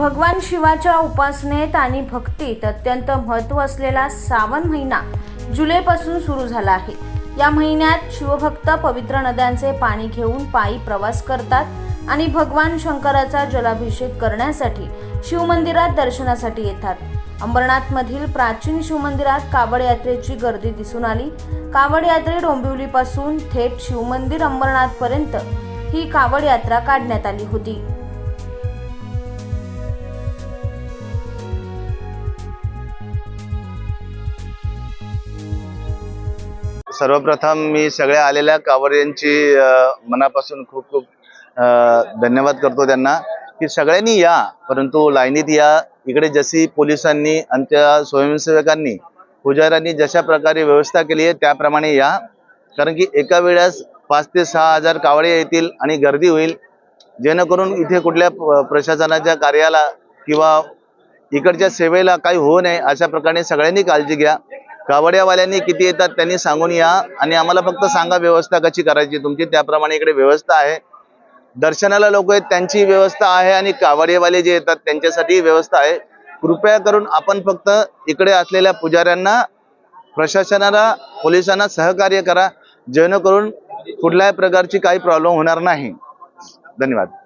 भगवान शिवाच्या उपासनेत आणि भक्तीत अत्यंत महत्त्व असलेला श्रावण महिना जुलैपासून सुरू झाला आहे. या महिन्यात शिवभक्त पवित्र नद्यांचे पाणी घेऊन पायी प्रवास करतात आणि भगवान शंकराचा जलाभिषेक करण्यासाठी शिवमंदिरात दर्शनासाठी येतात. अंबरनाथमधील प्राचीन शिवमंदिरात कावड यात्रेची गर्दी दिसून आली. कावड यात्रे डोंबिवलीपासून थेट शिवमंदिर अंबरनाथपर्यंत ही कावड यात्रा काढण्यात आली होती. सर्वप्रथम मी सगळ्या आलेल्या कावडियांची मनापासून खूप खूप धन्यवाद करतो त्यांना की सगळ्यांनी या परंतु लाईनीत या इकडे जशी पोलिसांनी आणि त्या स्वयंसेवकांनी पुजाऱ्यांनी जशा प्रकारे व्यवस्था केली आहे त्याप्रमाणे या कारण की एका वेळेस पाच ते सहा हजार कावडे येतील आणि गर्दी होईल जेणेकरून इथे कुठल्या प्रशासनाच्या कार्याला किंवा इकडच्या सेवेला काही होऊ नये अशा प्रकारे सगळ्यांनी काळजी घ्या. कावड्यावाल्यांनी किती येतात त्यांनी सांगून या आणि आम्हाला फक्त सांगा व्यवस्था कशी करायची तुमची. त्याप्रमाणे इकडे व्यवस्था आहे. दर्शनाला लोक आहेत त्यांची व्यवस्था आहे आणि कावडेवाले जे येतात त्यांच्यासाठी व्यवस्था आहे. कृपया करून आपण फक्त इकडे असलेल्या पुजाऱ्यांना प्रशासनाला पोलिसांना सहकार्य करा. जेणेकरून कुठल्याही प्रकारची काही प्रॉब्लेम होणार नाही. धन्यवाद.